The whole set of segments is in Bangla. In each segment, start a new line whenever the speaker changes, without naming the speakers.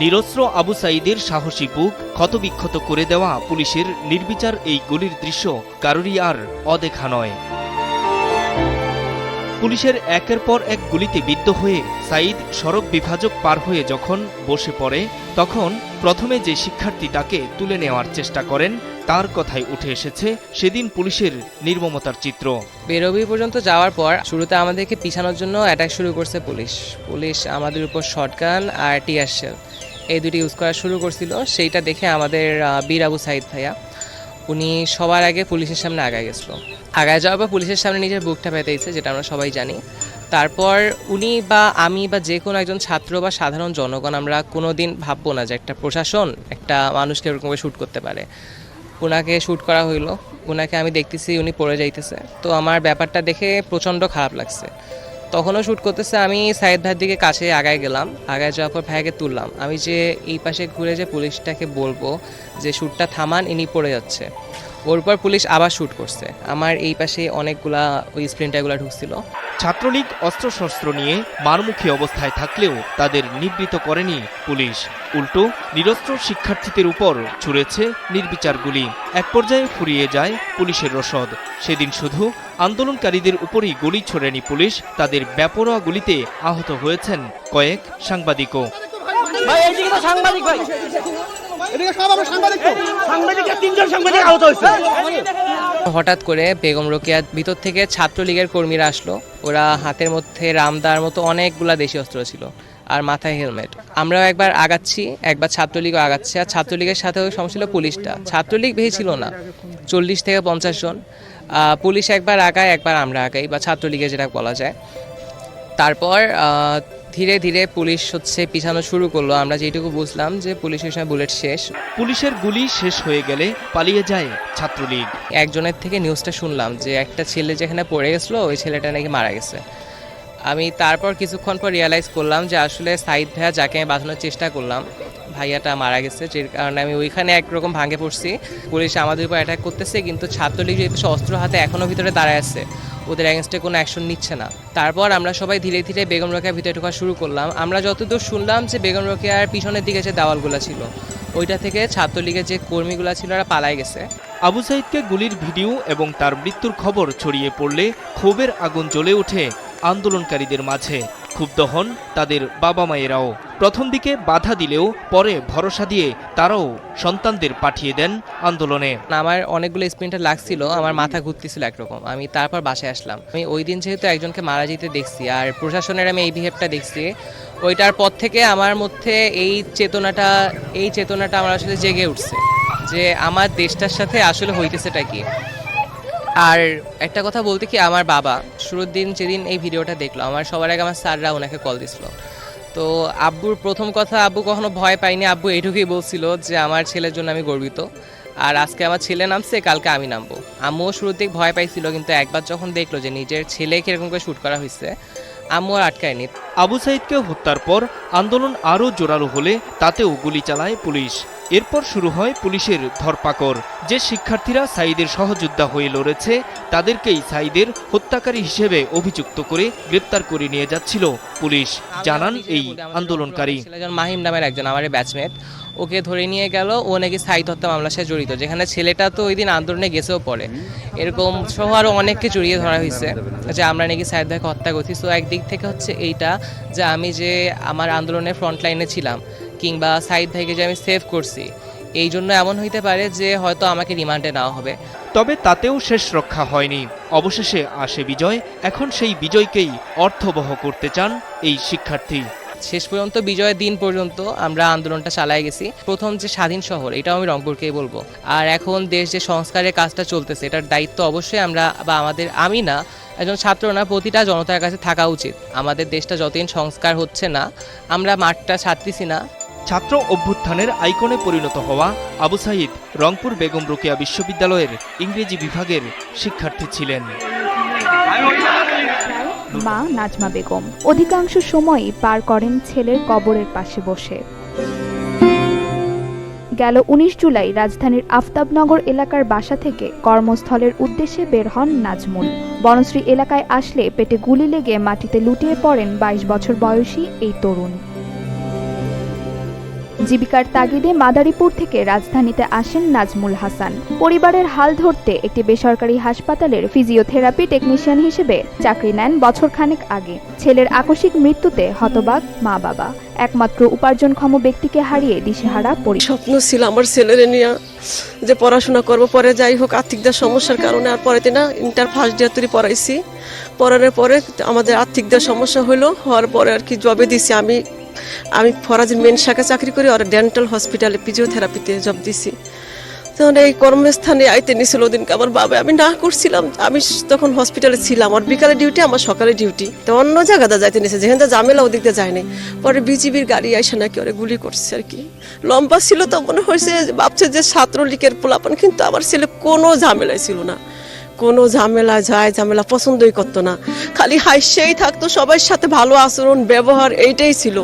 নিরস্ত্র আবু সাইদের সাহসী বুক ক্ষতবিক্ষত করে দেওয়া পুলিশের নির্বিচার এই গুলির দৃশ্য কারোরই আর অদেখা নয়। পুলিশের একের পর এক গুলিতে বিদ্ধ হয়ে সাইদ সড়ক বিভাজক পার হয়ে যখন বসে পড়ে, তখন প্রথমে যে শিক্ষার্থী তাকে তুলে নেওয়ার চেষ্টা করেন, তার কথাই উঠে এসেছে সেদিন পুলিশের নির্মমতার চিত্র।
বেরোবি পর্যন্ত যাওয়ার পর শুরুতে আমাদেরকে পিছানোর জন্য অ্যাটাক শুরু করছে পুলিশ। পুলিশ আমাদের উপর শটগান আর টিয়ার শেল এই দুটি ইউজ করা শুরু করছিল, সেইটা দেখে আমাদের বীর আবু সাইদ ভাইয়া, উনি সবার আগে পুলিশের সামনে আগায় গেছিল। আগায় যাওয়ার পর পুলিশের সামনে নিজের বুকটা পেতেইছে যেটা আমরা সবাই জানি। তারপর উনি বা আমি বা যে কোনো একজন ছাত্র বা সাধারণ জনগণ, আমরা কোনো দিন ভাববো না যে একটা প্রশাসন, একটা মানুষকে এরকমভাবে শ্যুট করতে পারে। ওনাকে শ্যুট করা হইল ওনাকে আমি দেখতেছি, উনি পড়ে যাইতেছে। তো আমার ব্যাপারটা দেখে প্রচণ্ড খারাপ লাগছে। তখনও শ্যুট করতেছে, আমি সাইড ধার দিকে কাছে আগায় গেলাম, আগায় যাওয়ার পর ভাইকে তুললাম। আমি যে এই পাশে ঘুরে যে পুলিশটাকে বলব যে শ্যুটটা থামান, ইনি পড়ে যাচ্ছে। ওর পর পুলিশ আবার শ্যুট করছে। আমার এই পাশে অনেকগুলা ওই স্প্রিন্টারগুলো ঢুকছিল।
ছাত্রলীগ অস্ত্রশস্ত্র নিয়ে মারমুখী অবস্থায় থাকলেও তাদের নিবৃত করেনি পুলিশ। উল্টো নিরস্ত্র শিক্ষার্থীদের উপর ছুড়েছে নির্বিচার গুলি এক পর্যায়ে ফুরিয়ে যায় পুলিশের রসদ। সেদিন শুধু আন্দোলনকারীদের উপরই গুলি ছোড়েনি পুলিশ তাদের ব্যাপরোয়া গুলিতে আহত হয়েছেন কয়েক সাংবাদিকও।
সাংবাদিক ভাই।
এদিকে সব আমরা সাংবাদিক তো।
সাংবাদিকের তিনজন সাংবাদিক আহত হয়েছে।
হঠাৎ করে বেগম রোকেয়ার ভিতর থেকে ছাত্রলীগের কর্মীরা আসলো। ওরা হাতের মধ্যে রামদার মতো অনেকগুলা দেশি অস্ত্র ছিল আর মাথায় হেলমেট। আমরাও একবার আগাচ্ছি, একবার ছাত্রলীগও আগাচ্ছে। আর ছাত্রলীগের সাথেও সমস্যা ছিল পুলিশটা। ছাত্রলীগ বেশি ছিল না, চল্লিশ থেকে পঞ্চাশ জন। পুলিশ একবার আগায়, একবার আমরা আগাই, বা ছাত্রলীগে যেটা বলা যায়। তারপর ধীরে ধীরে পুলিশ হচ্ছে পিছানো শুরু করল। আমরা যেটুকু বুঝলাম যে পুলিশের সময় বুলেট শেষ।
পুলিশের গুলি শেষ হয়ে গেলে পালিয়ে যায় ছাত্রলীগ।
একজনের থেকে নিউজটা শুনলাম যে একটা ছেলে যেখানে পড়ে গেছিল ওই ছেলেটা নাকি মারা গেছে। আমি তারপর কিছুক্ষণ পর রিয়ালাইজ করলাম যে আসলে সাইদ ভাইয়া যাকে আমি বাঁচানোর চেষ্টা করলাম ভাইয়াটা মারা গেছে যে কারণে আমি ওইখানে একরকম ভাঙে পড়ছি। পুলিশ আমাদের উপর অ্যাটাক করতেছে কিন্তু ছাত্রলীগ যেহেতু অস্ত্র হাতে এখনও ভিতরে দাঁড়ায় আছে ওদের অ্যাগেনস্টে কোনো অ্যাকশন নিচ্ছে না। তারপর আমরা সবাই ধীরে ধীরে বেগম রোকেয়ার ভিতরে ঢোকা শুরু করলাম। আমরা যতদূর শুনলাম যে বেগম রোকেয়ার পিছনের দিকে যে দেওয়ালগুলো ছিল, ওইটা থেকে ছাত্রলীগের যে কর্মীগুলো ছিল ওরা পালায় গেছে।
আবু সাইদকে গুলির ভিডিও এবং তার মৃত্যুর খবর ছড়িয়ে পড়লে ক্ষোভের আগুন জ্বলে ওঠে আন্দোলনকারীদের মাঝে। ক্ষুব্ধ হন তাদের বাবা মায়েরাও। প্রথম দিকে বাধা দিলেও পরে ভরসা দিয়ে তারাও সন্তানদের পাঠিয়ে দেন আন্দোলনে।
আমার অনেকগুলো স্প্রিন্টার লাগছিল, আমার মাথা ঘুরতেছিল একরকম। আমি তারপর বাসায় আসলাম। আমি ওই দিন যেহেতু একজনকে মারা যেতে দেখছি, আর প্রশাসনের আমি এই বিহেভটা দেখছি, ওইটার পর থেকে আমার মধ্যে এই চেতনাটা এই চেতনাটা আমার আসলে জেগে উঠছে যে আমার দেশটার সাথে আসলে হইতেছেটা কি? আর একটা কথা বলতে কি, আমার বাবা শুরুর দিন যেদিন এই ভিডিওটা দেখল, আমার সবার আগে আমার স্যাররা ওনাকে কল দিছিল। তো আব্বুর প্রথম কথা, আব্বু কখনো ভয় পাইনি আব্বু এইটুকুই বলছিল যে আমার ছেলের জন্য আমি গর্বিত। আর আজকে আমার ছেলে নামছে, কালকে আমি নামবো। আম্মুও শুরুর দিক ভয় পাইছিল, কিন্তু একবার যখন দেখল যে নিজের ছেলেকে এরকম করে শ্যুট করা হয়েছে আম্মু আর আটকায়নি
আবু সাইদকে হত্যার পর আন্দোলন আরও জোরালো হলে তাতেও গুলি চালায় পুলিশ। এরপর শুরু হয় পুলিশের ধরপাকড়। যে শিক্ষার্থীরা সাইদের সহযোদ্ধা হয়ে লড়েছে তাদেরকেই সাইদের হত্যাকারী হিসেবে অভিযুক্ত করে গ্রেপ্তার করে নিয়ে যাচ্ছিল পুলিশ। জানান এই আন্দোলনকারী।
মাহিম নামের একজন আমার ব্যাচমেট ওকে ধরে নিয়ে গেল। ও নাকি সাইদ হত্যা মামলার সাথে জড়িত, যেখানে ছেলেটা তো ওই দিন আন্দোলনে গেছেও পড়ে। এরকম সহ আরও অনেককে জড়িয়ে ধরা হয়েছে। যে আমরা নাকি সাইদ ভাইকে হত্যা করছি। সো একদিক থেকে হচ্ছে এইটা যে আমি যে আমার আন্দোলনের ফ্রন্ট লাইনে ছিলাম, কিংবা সাইদ ভাইকে যে আমি সেভ করছি, এই জন্য এমন হইতে পারে যে হয়তো আমাকে রিমান্ডে নেওয়া হবে।
তবে তাতেও শেষ রক্ষা হয়নি। অবশেষে আসে বিজয়। এখন সেই বিজয়কেই অর্থবহ করতে চান এই শিক্ষার্থী।
শেষ পর্যন্ত, বিজয়ের দিন পর্যন্ত আমরা আন্দোলনটা চালায় গেছি। প্রথম যে স্বাধীন শহর, এটাও আমি রংপুরকেই বলব। আর এখন দেশ যে সংস্কারের কাজটা চলতেছে, এটার দায়িত্ব অবশ্যই আমরা বা আমাদের, আমি না, একজন ছাত্র না, প্রতিটা জনতার কাছে থাকা উচিত। আমাদের দেশটা যতদিন সংস্কার হচ্ছে না, আমরা মাঠটা ছাড়তেছি না।
ছাত্র অভ্যুত্থানের আইকনে পরিণত হওয়া আবু সাইদ রংপুর বেগম রোকেয়া বিশ্ববিদ্যালয়ের ইংরেজি বিভাগের শিক্ষার্থী ছিলেন।
মা নাজমা বেগম। অধিকাংশ সময়ই পার করেন ছেলের কবরের পাশে বসে। গেল উনিশ জুলাই রাজধানীর আফতাবনগর এলাকার বাসা থেকে কর্মস্থলের উদ্দেশ্যে বের হন নাজমুল। বনশ্রী এলাকায় আসলে পেটে গুলি লেগে মাটিতে লুটিয়ে পড়েন বাইশ বছর বয়সী এই তরুণ। জীবিকার তাগিদে মাদারীপুর থেকে রাজধানীতে আসেন নাজমুল হাসান। পরিবারের হাল ধরতে একটি বেসরকারি হাসপাতালের ফিজিওথেরাপি টেকনিশিয়ান হিসেবে চাকরি নেন বছরখানেক আগে। ছেলের আকস্মিক মৃত্যুতে হতবাক মা বাবা। একমাত্র উপার্জনক্ষম ব্যক্তিকে হারিয়ে দিশেহারা পরিবার
স্বপ্ন ছিল আমার ছেলেরে নিয়ে যে পড়াশোনা করব, পরে যাই হোক, আর্থিক দেওয়ার সমস্যার কারণে আর পরে না ইন্টার ফার্স্ট ইয়ার তৈরি পড়াইছি। পড়ানোর পরে আমাদের আর্থিক দেওয়ার সমস্যা হলো হওয়ার পরে আর কি জবে দিছি আমি। আমি ফরাজির মেন শাখা চাকরি করি আর ডেন্টাল হসপিটালে ফিজিওথেরাপিতে জব দিছি। তখন এই কর্মস্থানে আইতে নিছিল ওদিনকে আমার বাবা। আমি না করছিলাম, আমি তখন হসপিটালে ছিলাম। আর বিকালে ডিউটি আমার সকালে ডিউটি তো অন্য জায়গাতে যাইতে নিছে, যেখানে ঝামেলা ওদিক দিয়ে যায়নি। পরে বিজিবির গাড়ি আইসে নাকি ওরে গুলি করছে আর কি। লম্বা ছিল তো মনে হয়েছে, ভাবছে যে ছাত্রলীগের পোলাপন, কিন্তু আমার ছেলে কোনো ঝামেলায় ছিল না। কোনো ঝামেলা যায়, ঝামেলা পছন্দই করতো না। খালি হাসছেই থাকতো, সবার সাথে ভালো আচরণ, ব্যবহার এইটাই ছিল।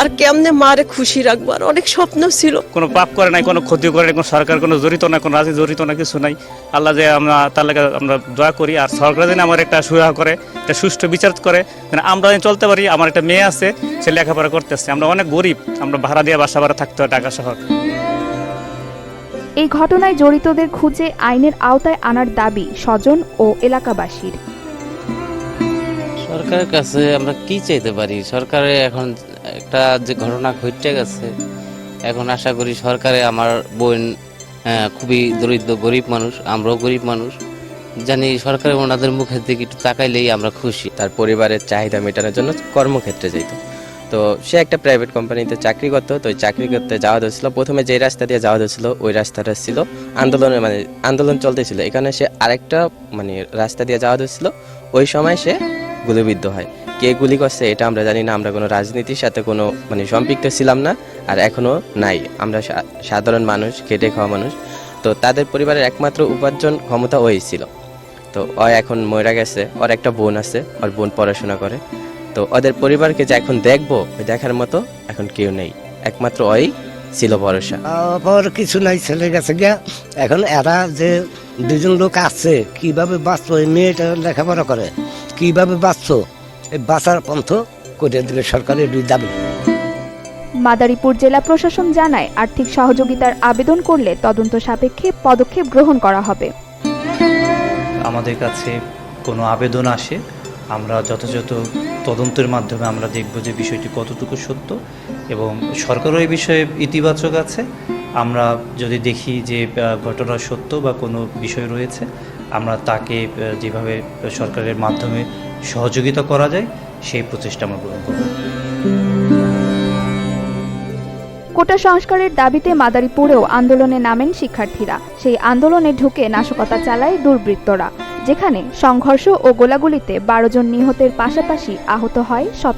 আর কেমনে মারে খুশি রাখব, আর অনেক স্বপ্ন ছিল।
কোনো পাপ করে নাই, কোনো ক্ষতি করে নাই, কোনো সরকার, কোনো জড়িত না কোনো রাজি জড়িত না কিছু নাই। আল্লাহ যে আমরা, তার লাগে আমরা দোয়া করি, আর সরকার যেন আমার একটা সুবিধা করে, একটা সুষ্ঠু বিচার করে, যেন আমরা যেন চলতে পারি। আমার একটা মেয়ে আছে, সে লেখাপড়া করতেছে। আমরা অনেক গরিব, আমরা ভাড়া দিয়ে বাসা ভাড়া থাকতে হয় ঢাকা শহর।
এই ঘটনায় জড়িতদের খুঁজে আইনের আওতায় আনার দাবি স্বজন ও এলাকাবাসীর।
সরকারের কাছে আমরা কি চাইতে পারি? সরকারে এখন একটা যে ঘটনা ঘটে গেছে এখন আশা করি সরকারে আমার বোন খুবই দরিদ্র গরিব মানুষ আমরাও গরিব মানুষ জানি সরকারে ওনাদের মুখের দিকে একটু তাকাইলেই আমরা খুশি।
তার পরিবারের চাহিদা মেটানোর জন্য কর্মক্ষেত্রে যেত তো সে একটা প্রাইভেট কোম্পানিতে চাকরি করতো, তো চাকরি করতে যাওয়া হচ্ছিল প্রথমে যে রাস্তা দিয়ে যাওয়া হচ্ছিল ওই রাস্তাটা ছিল আন্দোলনের মানে আন্দোলন চলতেছিল এখানে সে আরেকটা মানে রাস্তা দিয়ে যাওয়া হচ্ছিল ওই সময় সে গুলিবিদ্ধ হয়। কে গুলি করছে এটা আমরা জানি না, আমরা কোনো রাজনীতির সাথে কোনো মানে সম্পৃক্ত ছিলাম না আর এখনও নাই। আমরা সাধারণ মানুষ, খেটে খাওয়া মানুষ। তো তাদের পরিবারের একমাত্র উপার্জন ক্ষমতা ওই ছিল। তো ও এখন মরে গেছে, ওর একটা বোন আছে, ওর বোন পড়াশোনা করে। তো ওদের পরিবারকে যে এখন দেখব দেখার মতো এখন কেউ নেই। একমাত্র ওই ছিল ভরসা।
আবার কিছু নাই ছেলে গেছে গিয়া। এখন এরা যে দুজন লোক আছে কীভাবে বাঁচতো এই মেয়েটা লেখাপড়া করে কীভাবে বাঁচতো এই বাঁচার পন্থ করে দিলে সরকারের দুই দাবি।
মাদারীপুর জেলা প্রশাসন জানায় আর্থিক সহযোগিতার আবেদন করলে তদন্ত সাপেক্ষে পদক্ষেপ গ্রহণ করা হবে।
আমাদের কাছে কোনো আবেদন আসে আমরা যথাযথ তদন্তের মাধ্যমে আমরা দেখব যে বিষয়টি কতটুকু সত্য এবং সরকারও এই বিষয়ে ইতিবাচক আছে। আমরা যদি দেখি যে ঘটনা সত্য বা কোনো বিষয় রয়েছে, আমরা তাকে যেভাবে সরকারের মাধ্যমে সহযোগিতা করা যায়, সেই প্রচেষ্টা আমরা গ্রহণ করব।
কোটা সংস্কারের দাবিতে মাদারীপুরেও আন্দোলনে নামেন শিক্ষার্থীরা। সেই আন্দোলনে ঢুকে নাশকতা চালায় দুর্বৃত্তরা। যেখানে সংঘর্ষ ও গোলাগুলিতে বারো জন নিহতের পাশাপাশি আহত হয় শত